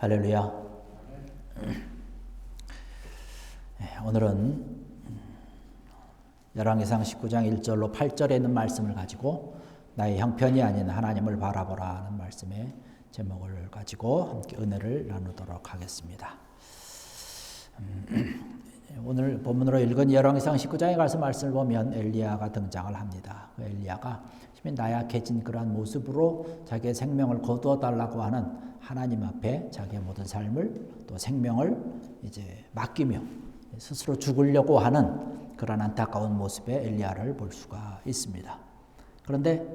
할렐루야. 네, 오늘은 열왕기상 19장 1절로 8절에 있는 말씀을 가지고 나의 형편이 아닌 하나님을 바라보라 하는 말씀의 제목을 가지고 함께 은혜를 나누도록 하겠습니다. 음, 오늘 본문으로 읽은 열왕기상 19장에 가서 말씀을 보면 엘리야가 등장을 합니다. 그 엘리야가 나약해진 그러한 모습으로 자기의 생명을 거두어 달라고 하는 하나님 앞에 자기의 모든 삶을 또 생명을 이제 맡기며 스스로 죽으려고 하는 그런 안타까운 모습의 엘리야를 볼 수가 있습니다. 그런데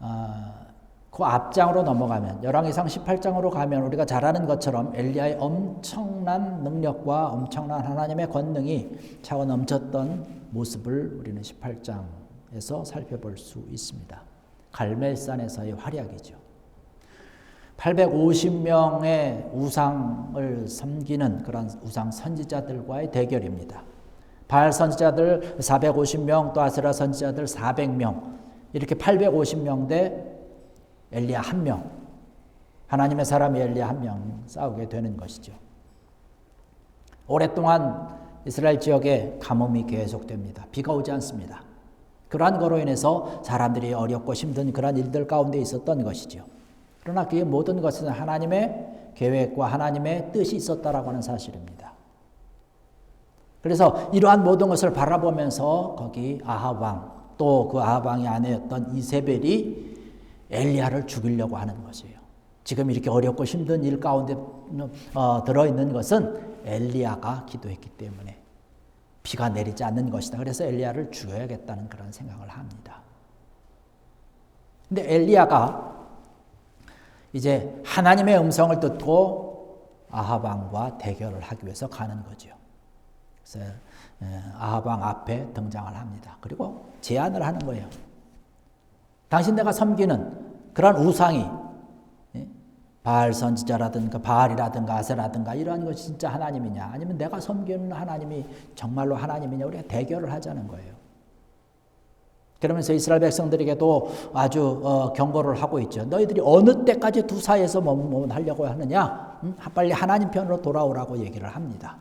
어, 그 앞장으로 넘어가면 열왕기상 18장으로 가면 우리가 잘 아는 것처럼 엘리야의 엄청난 능력과 엄청난 하나님의 권능이 차고 넘쳤던 모습을 우리는 18장 에서 살펴볼 수 있습니다. 갈멜산에서의 활약이죠. 850명의 우상을 섬기는 그런 우상 선지자들과의 대결입니다. 바알 선지자들 450명, 또 아스라 선지자들 400명, 이렇게 850명 대 엘리야 한 명, 하나님의 사람이 엘리야 한 명 싸우게 되는 것이죠. 오랫동안 이스라엘 지역에 가뭄이 계속됩니다. 비가 오지 않습니다. 그러한 거로 인해서 사람들이 어렵고 힘든 그러한 일들 가운데 있었던 것이죠. 그러나 그 모든 것은 하나님의 계획과 하나님의 뜻이 있었다라고 하는 사실입니다. 그래서 이러한 모든 것을 바라보면서 거기 아합 왕, 또 그 아합 왕의 아내였던 이세벨이 엘리야를 죽이려고 하는 것이에요. 지금 이렇게 어렵고 힘든 일 가운데 어, 들어 있는 것은 엘리야가 기도했기 때문에 비가 내리지 않는 것이다. 그래서 엘리야를 죽여야겠다는 그런 생각을 합니다. 근데 엘리야가 이제 하나님의 음성을 듣고 아하방과 대결을 하기 위해서 가는 거죠. 그래서 아하방 앞에 등장을 합니다. 그리고 제안을 하는 거예요. 당신 내가 섬기는 그런 우상이 바알 선지자라든가 바알이라든가 아세라든가 이러한 것이 진짜 하나님이냐 아니면 내가 섬기는 하나님이 정말로 하나님이냐 우리가 대결을 하자는 거예요. 그러면서 이스라엘 백성들에게도 아주 어, 경고를 하고 있죠. 너희들이 어느 때까지 두 사이에서 머무하려고 하느냐? 음? 빨리 하나님 편으로 돌아오라고 얘기를 합니다.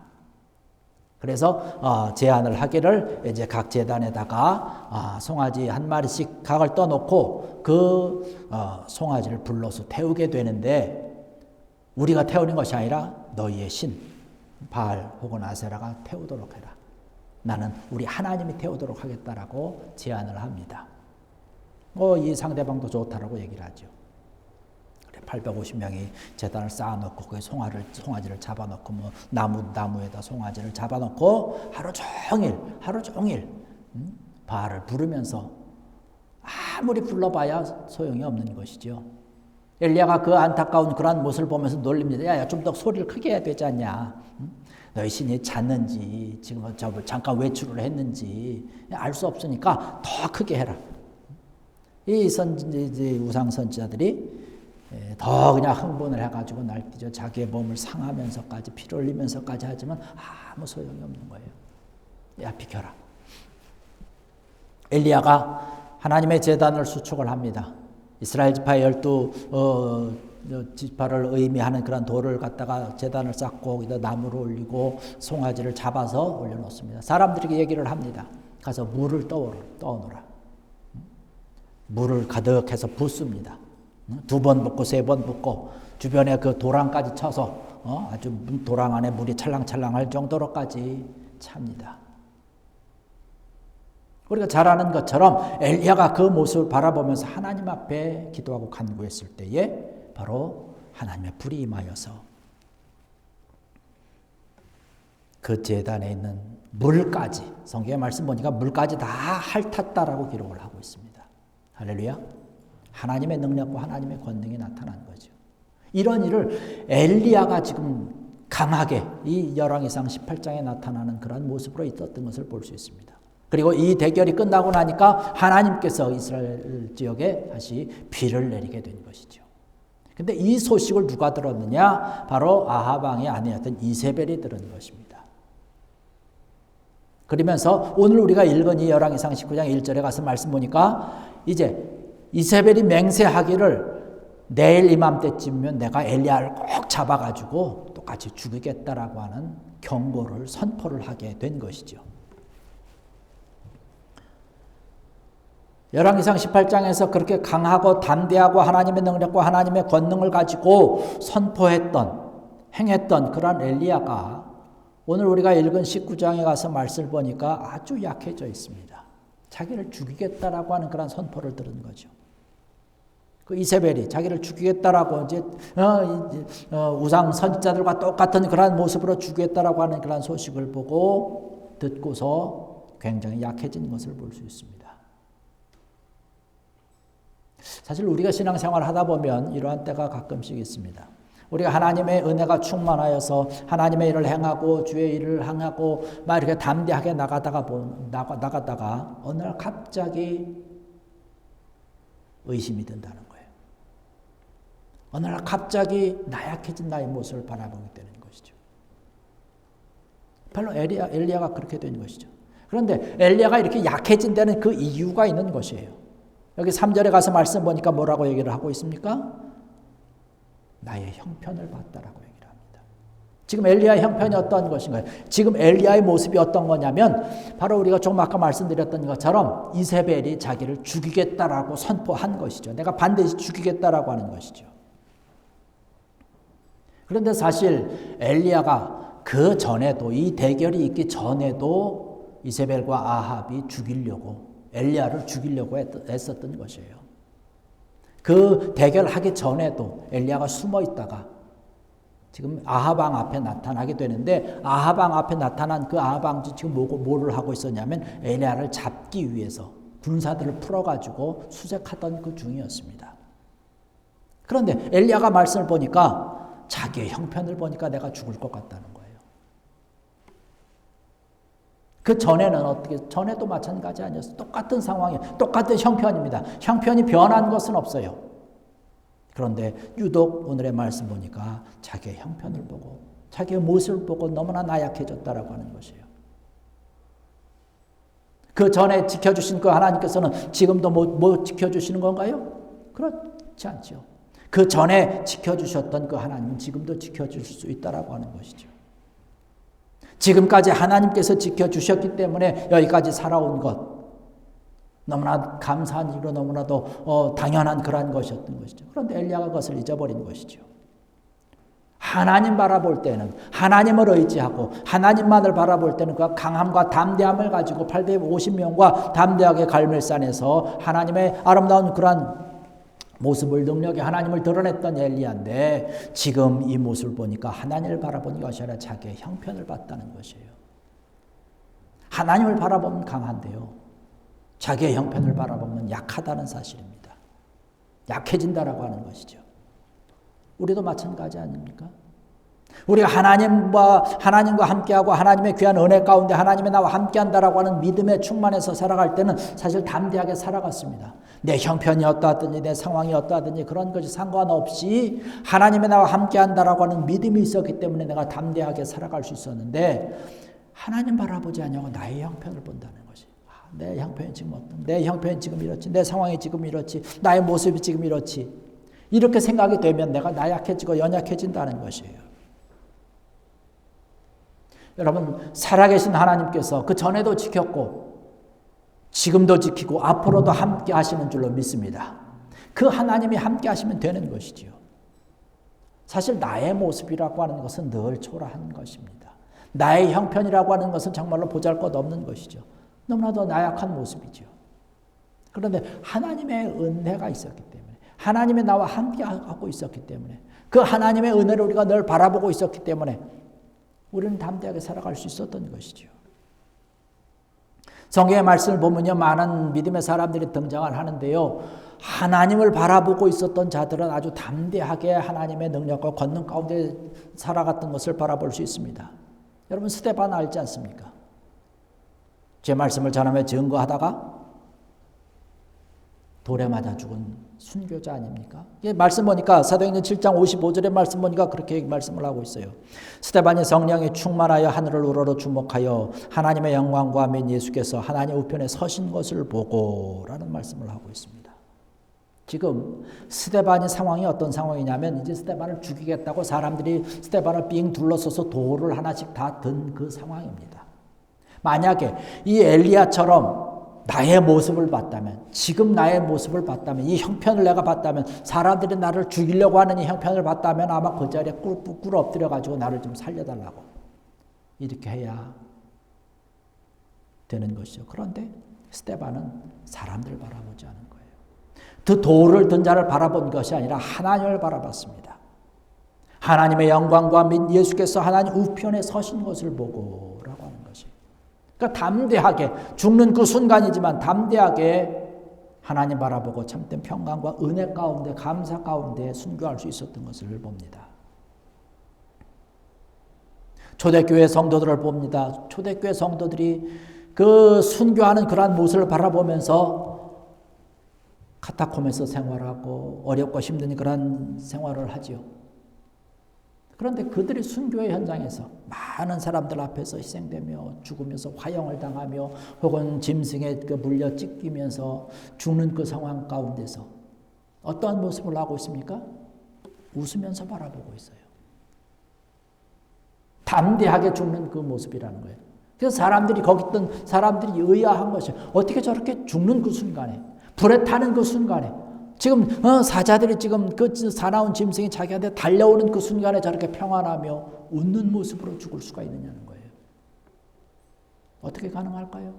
그래서 어, 제안을 하기를 이제 각 재단에다가 어, 송아지 한 마리씩 각을 떠놓고 그 어, 송아지를 불러서 태우게 되는데 우리가 태우는 것이 아니라 너희의 신 바알 혹은 아세라가 태우도록 해라. 나는 우리 하나님이 태우도록 하겠다라고 제안을 합니다. 어, 이 상대방도 좋다라고 얘기를 하죠. 850명이 재단을 쌓아놓고 그 송아를 송아지를 잡아놓고 뭐 나무 나무에다 송아지를 잡아놓고 하루 종일 하루 종일 음? 바알을 부르면서 아무리 불러봐야 소용이 없는 것이죠. 엘리야가 그 안타까운 그러한 모습을 보면서 놀립니다. 야야 좀 더 소리를 크게 해야 되지 않냐? 음? 너희 신이 잤는지 지금 저 잠깐 외출을 했는지 알 수 없으니까 더 크게 해라. 이 선지 우상 선지자들이 더 그냥 흥분을 해가지고 날뛰죠. 자기의 몸을 상하면서까지 피를 흘리면서까지 하지만 아무 소용이 없는 거예요. 야 비켜라. 엘리야가 하나님의 재단을 수축을 합니다. 이스라엘 지파 열두 어, 지파를 의미하는 그런 돌을 갖다가 재단을 쌓고 나무를 올리고 송아지를 잡아서 올려놓습니다. 사람들에게 얘기를 합니다. 가서 물을 떠오라. 물을 가득해서 붓습니다. 두 번 붓고 세 번 붓고 주변에 그 도랑까지 쳐서 어? 아주 도랑 안에 물이 찰랑찰랑할 정도로까지 찹니다. 우리가 잘 아는 것처럼 엘리야가 그 모습을 바라보면서 하나님 앞에 기도하고 간구했을 때에 바로 하나님의 불이 임하여서 그 재단에 있는 물까지 성경의 말씀 보니까 물까지 다 핥았다라고 기록을 하고 있습니다. 할렐루야. 하나님의 능력과 하나님의 권능이 나타난 거죠. 이런 일을 엘리야가 지금 강하게 이 열왕기상 18장에 나타나는 그런 모습으로 있었던 것을 볼 수 있습니다. 그리고 이 대결이 끝나고 나니까 하나님께서 이스라엘 지역에 다시 비를 내리게 된 것이죠. 근데 이 소식을 누가 들었느냐? 바로 아하방의 아내였던 이세벨이 들은 것입니다. 그러면서 오늘 우리가 읽은 이 열왕기상 19장 1절에 가서 말씀 보니까 이제 이세벨이 맹세하기를 내일 이맘때쯤이면 내가 엘리야를 꼭 잡아가지고 똑같이 죽이겠다라고 하는 경고를 선포를 하게 된 것이죠. 열왕기상 18장에서 그렇게 강하고 담대하고 하나님의 능력과 하나님의 권능을 가지고 선포했던 행했던 그런 엘리야가 오늘 우리가 읽은 19장에 가서 말씀을 보니까 아주 약해져 있습니다. 자기를 죽이겠다라고 하는 그런 선포를 들은 거죠. 그 이세벨이 자기를 죽이겠다라고 이제, 어, 어, 우상 선지자들과 똑같은 그런 모습으로 죽이겠다라고 하는 그런 소식을 보고 듣고서 굉장히 약해진 것을 볼 수 있습니다. 사실 우리가 신앙생활 하다 보면 이러한 때가 가끔씩 있습니다. 우리가 하나님의 은혜가 충만하여서 하나님의 일을 행하고 주의 일을 행하고 막 이렇게 담대하게 나가다가 나가, 나가다가 어느 날 갑자기 의심이 든다는. 어느 날 갑자기 나약해진 나의 모습을 바라보게 되는 것이죠. 별로 엘리야, 엘리야가 그렇게 된 것이죠. 그런데 엘리야가 이렇게 약해진 데는 그 이유가 있는 것이에요. 여기 3절에 가서 말씀 보니까 뭐라고 얘기를 하고 있습니까? 나의 형편을 봤다라고 얘기를 합니다. 지금 엘리야의 형편이 어떤 것인가요? 지금 엘리야의 모습이 어떤 거냐면 바로 우리가 조금 아까 말씀드렸던 것처럼 이세벨이 자기를 죽이겠다라고 선포한 것이죠. 내가 반드시 죽이겠다라고 하는 것이죠. 그런데 사실 엘리야가 그 전에도 이 대결이 있기 전에도 이세벨과 아합이 죽이려고 엘리야를 죽이려고 했었던 것이에요. 그 대결하기 전에도 엘리야가 숨어 있다가 지금 아하방 앞에 나타나게 되는데 아하방 앞에 나타난 그 아하방지 지금 뭐, 뭐를 하고 있었냐면 엘리야를 잡기 위해서 군사들을 풀어가지고 수색하던 그 중이었습니다. 그런데 엘리야가 말씀을 보니까 자기의 형편을 보니까 내가 죽을 것 같다는 거예요. 그 전에는 어떻게, 전에도 마찬가지 아니었어요. 똑같은 상황이 똑같은 형편입니다. 형편이 변한 것은 없어요. 그런데 유독 오늘의 말씀 보니까 자기의 형편을 보고 자기의 모습을 보고 너무나 나약해졌다라고 하는 것이에요. 그 전에 지켜주신 그 하나님께서는 지금도 못, 못 지켜주시는 건가요? 그렇지 않죠. 그 전에 지켜주셨던 그 하나님은 지금도 지켜주실 수 있다라고 하는 것이죠. 지금까지 하나님께서 지켜주셨기 때문에 여기까지 살아온 것. 너무나 감사한 일로 너무나도 어, 당연한 그러한 것이었던 것이죠. 그런데 엘리야가 그것을 잊어버린 것이죠. 하나님 바라볼 때는 하나님을 의지하고 하나님만을 바라볼 때는 그 강함과 담대함을 가지고 850명과 담대하게 갈멜산에서 하나님의 아름다운 그러한 모습을 능력이 하나님을 드러냈던 엘리야인데 지금 이 모습을 보니까 하나님을 바라보는 것이 아니라 자기의 형편을 봤다는 것이에요. 하나님을 바라보면 강한데요. 자기의 형편을 바라보면 약하다는 사실입니다. 약해진다라고 하는 것이죠. 우리도 마찬가지 아닙니까? 우리가 하나님과 하나님과 함께하고 하나님의 귀한 은혜 가운데 하나님의 나와 함께한다라고 하는 믿음에 충만해서 살아갈 때는 사실 담대하게 살아갔습니다. 내 형편이 어떠하든지 내 상황이 어떠하든지 그런 것이 상관없이 하나님의 나와 함께한다라고 하는 믿음이 있었기 때문에 내가 담대하게 살아갈 수 있었는데 하나님 바라보지 않냐고 나의 형편을 본다는 것이. 아, 내 형편이 지금 어떤? 내 형편이 지금 이렇지. 내 상황이 지금 이렇지. 나의 모습이 지금 이렇지. 이렇게 생각이 되면 내가 나약해지고 연약해진다는 것이에요. 여러분 살아계신 하나님께서 그 전에도 지켰고 지금도 지키고 앞으로도 함께 하시는 줄로 믿습니다. 그 하나님이 함께 하시면 되는 것이지요. 사실 나의 모습이라고 하는 것은 늘 초라한 것입니다. 나의 형편이라고 하는 것은 정말로 보잘 것 없는 것이죠. 너무나도 나약한 모습이죠. 그런데 하나님의 은혜가 있었기 때문에 하나님의 나와 함께 하고 있었기 때문에 그 하나님의 은혜를 우리가 늘 바라보고 있었기 때문에 우리는 담대하게 살아갈 수 있었던 것이죠. 성경의 말씀을 보면요, 많은 믿음의 사람들이 등장을 하는데요. 하나님을 바라보고 있었던 자들은 아주 담대하게 하나님의 능력과 권능 가운데 살아갔던 것을 바라볼 수 있습니다. 여러분, 스테반 알지 않습니까? 제 말씀을 전하며 증거하다가 돌에 맞아 죽은 순교자 아닙니까? 이 말씀 보니까 사도행전 7장 55절의 말씀 보니까 그렇게 말씀을 하고 있어요. 스테반이 성령에 충만하여 하늘을 우러러 주목하여 하나님의 영광과 민 예수께서 하나님 우편에 서신 것을 보고라는 말씀을 하고 있습니다. 지금 스테반의 상황이 어떤 상황이냐면 이제 스테반을 죽이겠다고 사람들이 스테반을 삥 둘러서서 돌을 하나씩 다 든 그 상황입니다. 만약에 이 엘리야처럼 나의 모습을 봤다면, 지금 나의 모습을 봤다면, 이 형편을 내가 봤다면, 사람들이 나를 죽이려고 하는 이 형편을 봤다면 아마 그 자리에 꿇 엎드려가지고 나를 좀 살려달라고. 이렇게 해야 되는 것이죠. 그런데 스테반은 사람들 바라보지 않은 거예요. 그 돌을 든 자를 바라본 것이 아니라 하나님을 바라봤습니다. 하나님의 영광과 및 예수께서 하나님 우편에 서신 것을 것이. 그러니까 담대하게 죽는 그 순간이지만 담대하게 하나님 바라보고 참된 평강과 은혜 가운데 감사 가운데 순교할 수 있었던 것을 봅니다. 초대교회 성도들을 봅니다. 초대교회 성도들이 그 순교하는 그러한 모습을 바라보면서 카타콤에서 생활하고 어렵고 힘든 그런 생활을 하지요. 그런데 그들이 순교의 현장에서 많은 사람들 앞에서 희생되며 죽으면서 화형을 당하며 혹은 짐승에 그 물려 찢기면서 죽는 그 상황 가운데서 어떠한 모습을 하고 있습니까? 웃으면서 바라보고 있어요. 담대하게 죽는 그 모습이라는 거예요. 그래서 사람들이 거기 있던 사람들이 의아한 것이 어떻게 저렇게 죽는 그 순간에 불에 타는 그 순간에 지금 어, 사자들이 지금 그 사나운 짐승이 자기한테 달려오는 그 순간에 저렇게 평안하며 웃는 모습으로 죽을 수가 있느냐는 거예요. 어떻게 가능할까요?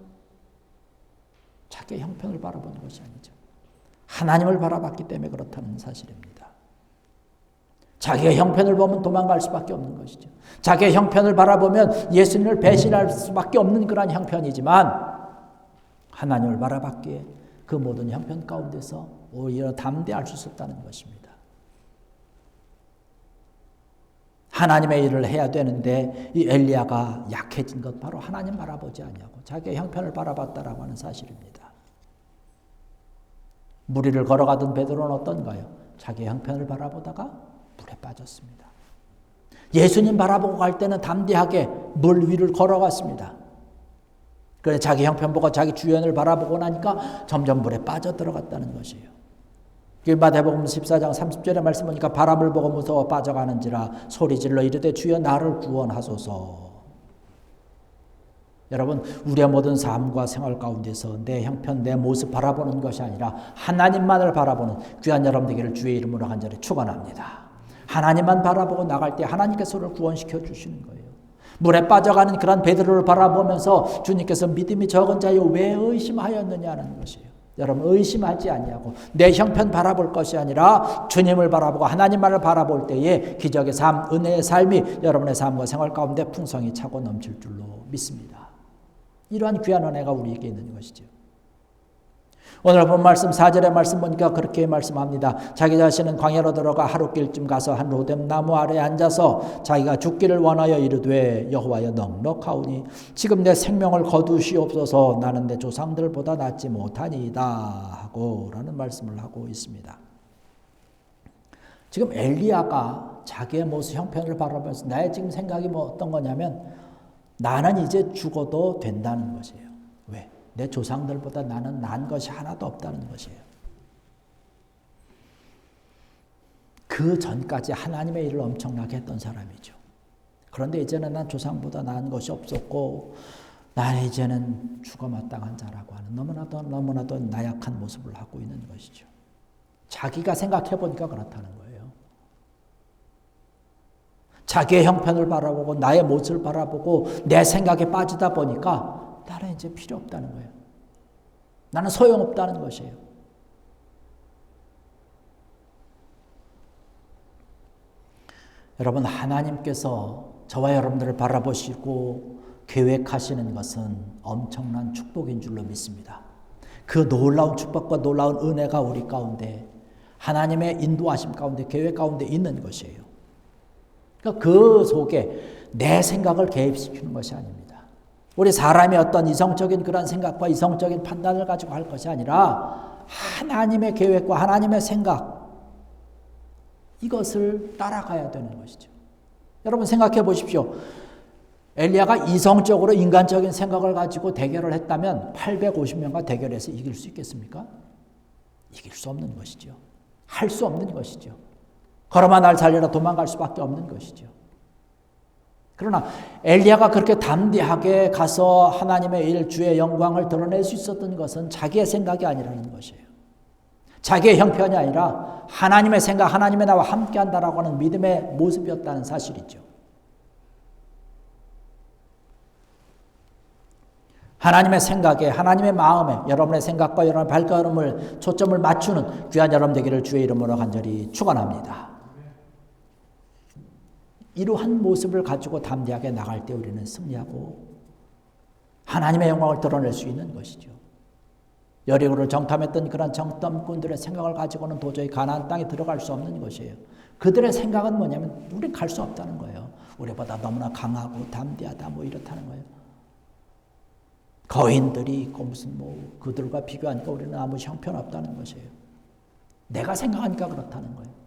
자기의 형편을 바라본 것이 아니죠. 하나님을 바라봤기 때문에 그렇다는 사실입니다. 자기의 형편을 보면 도망갈 수밖에 없는 것이죠. 자기의 형편을 바라보면 예수님을 배신할 수밖에 없는 그러한 형편이지만 하나님을 바라봤기에 그 모든 형편 가운데서 오히려 담대할 수 있었다는 것입니다. 하나님의 일을 해야 되는데 이 엘리야가 약해진 것 바로 하나님 바라보지 아니하고 자기의 형편을 바라봤다라고 하는 사실입니다. 무리를 걸어가던 베드로는 어떤가요? 자기의 형편을 바라보다가 물에 빠졌습니다. 예수님 바라보고 갈 때는 담대하게 물 위를 걸어갔습니다. 그래 자기 형편 보고 자기 주연을 바라보고 나니까 점점 물에 빠져 들어갔다는 것이에요. 마태복음 14장 30절의 말씀 보니까 바람을 보고 무서워 빠져가는지라 소리질러 이르되 주여 나를 구원하소서. 여러분 우리의 모든 삶과 생활 가운데서 내 형편 내 모습 바라보는 것이 아니라 하나님만을 바라보는 귀한 여러분들에게 주의 이름으로 간절히 축원합니다. 하나님만 바라보고 나갈 때 하나님께서 를 구원시켜 주시는 거예요. 물에 빠져가는 그런 베드로를 바라보면서 주님께서 믿음이 적은 자여 왜 의심하였느냐는 것이에요. 여러분 의심하지 아니하고 내 형편 바라볼 것이 아니라 주님을 바라보고 하나님만을 바라볼 때에 기적의 삶, 은혜의 삶이 여러분의 삶과 생활 가운데 풍성히 차고 넘칠 줄로 믿습니다. 이러한 귀한 은혜가 우리에게 있는 것이죠. 오늘 본 말씀 4절의 말씀 보니까 그렇게 말씀합니다. 자기 자신은 광야로 들어가 하루길쯤 가서 한 로뎀 나무 아래 앉아서 자기가 죽기를 원하여 이르되 여호와여 넉넉하오니 지금 내 생명을 거두시옵소서 나는 내 조상들보다 낫지 못하니이다 하고 라는 말씀을 하고 있습니다. 지금 엘리야가 자기의 모습 형편을 바라보면서 나의 지금 생각이 뭐 어떤 거냐면 나는 이제 죽어도 된다는 것이에요. 내 조상들보다 나는 난 것이 하나도 없다는 것이에요. 그 전까지 하나님의 일을 엄청나게 했던 사람이죠. 그런데 이제는 난 조상보다 나은 것이 없었고, 나는 이제는 죽어 마땅한 자라고 하는 너무나도 너무나도 나약한 모습을 하고 있는 것이죠. 자기가 생각해 보니까 그렇다는 거예요. 자기의 형편을 바라보고 나의 모습을 바라보고 내 생각에 빠지다 보니까 나는 이제 필요 없다는 거예요. 나는 소용없다는 것이에요. 여러분, 하나님께서 저와 여러분들을 바라보시고 계획하시는 것은 엄청난 축복인 줄로 믿습니다. 그 놀라운 축복과 놀라운 은혜가 우리 가운데 하나님의 인도하심 가운데 계획 가운데 있는 것이에요. 그러니까 그 속에 내 생각을 개입시키는 것이 아닙니다. 우리 사람의 어떤 이성적인 그런 생각과 이성적인 판단을 가지고 할 것이 아니라 하나님의 계획과 하나님의 생각 이것을 따라가야 되는 것이죠. 여러분 생각해 보십시오. 엘리야가 이성적으로 인간적인 생각을 가지고 대결을 했다면 850명과 대결해서 이길 수 있겠습니까? 이길 수 없는 것이죠. 할 수 없는 것이죠. 걸어만 날 살려라 도망갈 수밖에 없는 것이죠. 그러나 엘리야가 그렇게 담대하게 가서 하나님의 일, 주의 영광을 드러낼 수 있었던 것은 자기의 생각이 아니라는 것이에요. 자기의 형편이 아니라 하나님의 생각, 하나님의 나와 함께 한다라고 하는 믿음의 모습이었다는 사실이죠. 하나님의 생각에, 하나님의 마음에 여러분의 생각과 여러분의 발걸음을 초점을 맞추는 귀한 여러분 되기를 주의 이름으로 간절히 축원합니다. 이러한 모습을 가지고 담대하게 나갈 때 우리는 승리하고 하나님의 영광을 드러낼 수 있는 것이죠. 여리고를 정탐했던 그런 정탐꾼들의 생각을 가지고는 도저히 가나안 땅에 들어갈 수 없는 것이에요. 그들의 생각은 뭐냐면 우리 갈 수 없다는 거예요. 우리보다 너무나 강하고 담대하다 뭐 이렇다는 거예요. 거인들이 있고 무슨 뭐 그들과 비교하니까 우리는 아무 형편없다는 것이에요. 내가 생각하니까 그렇다는 거예요.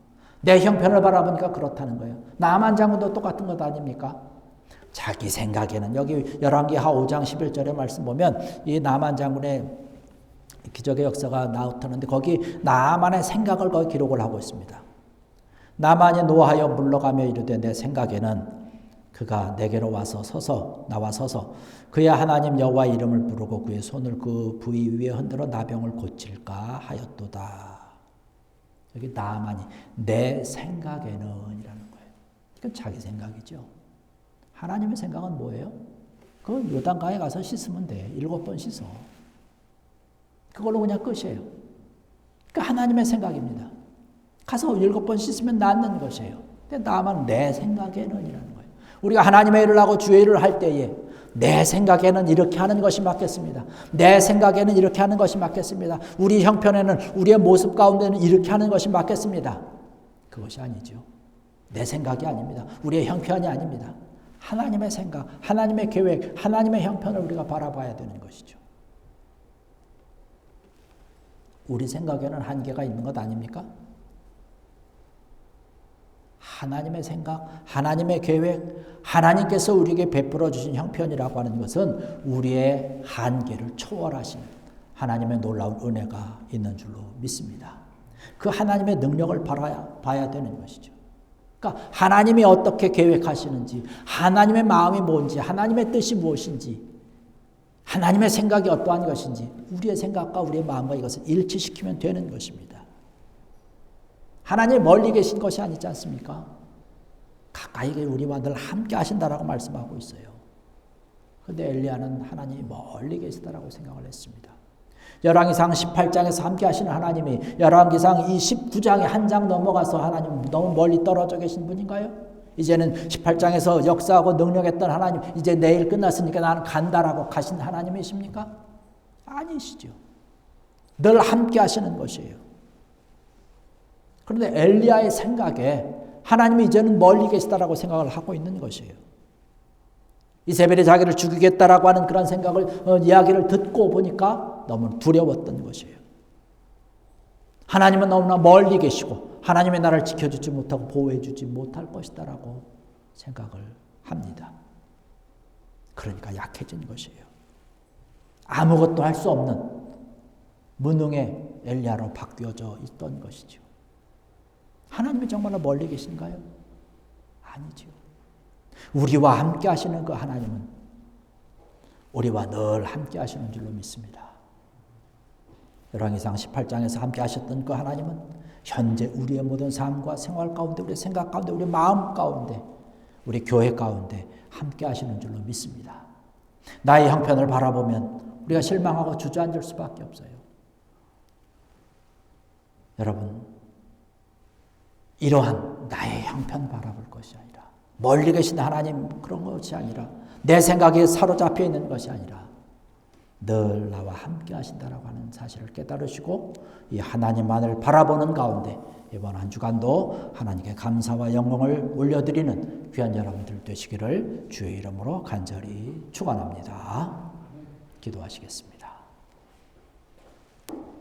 내 형편을 바라보니까 그렇다는 거예요. 나만 장군도 똑같은 것 아닙니까? 자기 생각에는 여기 열왕기하 5장 11절의 말씀 보면 이 나만 장군의 기적의 역사가 나오는데 거기 나만의 생각을 거기 기록을 하고 있습니다. 나만이 노하여 물러가며 이르되 내 생각에는 그가 내게로 와서 서서 나와 서서 그의 하나님 여호와 이름을 부르고 그의 손을 그 부위 위에 흔들어 나병을 고칠까 하였도다. 여기 나만이 내 생각에는 이라는 거예요. 이건 자기 생각이죠. 하나님의 생각은 뭐예요? 그 요단강에 가서 씻으면 돼. 일곱 번 씻어. 그걸로 그냥 끝이에요. 그 하나님의 생각입니다. 가서 일곱 번 씻으면 낫는 것이에요. 근데 나만 내 생각에는 이라는 거예요. 우리가 하나님의 일을 하고 주의 일을 할 때에 내 생각에는 이렇게 하는 것이 맞겠습니다. 내 생각에는 이렇게 하는 것이 맞겠습니다. 우리 형편에는 우리의 모습 가운데는 이렇게 하는 것이 맞겠습니다. 그것이 아니죠. 내 생각이 아닙니다. 우리의 형편이 아닙니다. 하나님의 생각, 하나님의 계획, 하나님의 형편을 우리가 바라봐야 되는 것이죠. 우리 생각에는 한계가 있는 것 아닙니까? 하나님의 생각, 하나님의 계획, 하나님께서 우리에게 베풀어 주신 형편이라고 하는 것은 우리의 한계를 초월하시는 하나님의 놀라운 은혜가 있는 줄로 믿습니다. 그 하나님의 능력을 봐야, 봐야 되는 것이죠. 그러니까 하나님이 어떻게 계획하시는지, 하나님의 마음이 뭔지, 하나님의 뜻이 무엇인지, 하나님의 생각이 어떠한 것인지, 우리의 생각과 우리의 마음과 이것을 일치시키면 되는 것입니다. 하나님 멀리 계신 것이 아니지 않습니까? 가까이 우리와 늘 함께 하신다라고 말씀하고 있어요. 근데 엘리야는 하나님이 멀리 계시다라고 생각을 했습니다. 열왕기상 18장에서 함께 하시는 하나님이 열왕기상 29장에 한 장 넘어가서 하나님 너무 멀리 떨어져 계신 분인가요? 이제는 18장에서 역사하고 능력했던 하나님 이제 내일 끝났으니까 나는 간다라고 가신 하나님이십니까? 아니시죠. 늘 함께 하시는 것이에요. 그런데 엘리야의 생각에 하나님이 이제는 멀리 계시다라고 생각을 하고 있는 것이에요. 이세벨이 자기를 죽이겠다라고 하는 그런 생각을 어, 이야기를 듣고 보니까 너무 두려웠던 것이에요. 하나님은 너무나 멀리 계시고 하나님의 나를 지켜주지 못하고 보호해주지 못할 것이다라고 생각을 합니다. 그러니까 약해진 것이에요. 아무것도 할 수 없는 무능의 엘리야로 바뀌어져 있던 것이죠. 하나님이 정말로 멀리 계신가요? 아니죠. 우리와 함께 하시는 그 하나님은 우리와 늘 함께 하시는 줄로 믿습니다. 열왕기상 18장에서 함께 하셨던 그 하나님은 현재 우리의 모든 삶과 생활 가운데 우리 생각 가운데 우리 마음 가운데 우리 교회 가운데 함께 하시는 줄로 믿습니다. 나의 형편을 바라보면 우리가 실망하고 주저앉을 수밖에 없어요. 여러분 이러한 나의 형편 바라볼 것이 아니라 멀리 계신 하나님 그런 것이 아니라 내 생각에 사로잡혀 있는 것이 아니라 늘 나와 함께 하신다라고 하는 사실을 깨달으시고 이 하나님만을 바라보는 가운데 이번 한 주간도 하나님께 감사와 영광을 올려드리는 귀한 여러분들 되시기를 주의 이름으로 간절히 축원합니다. 기도하시겠습니다.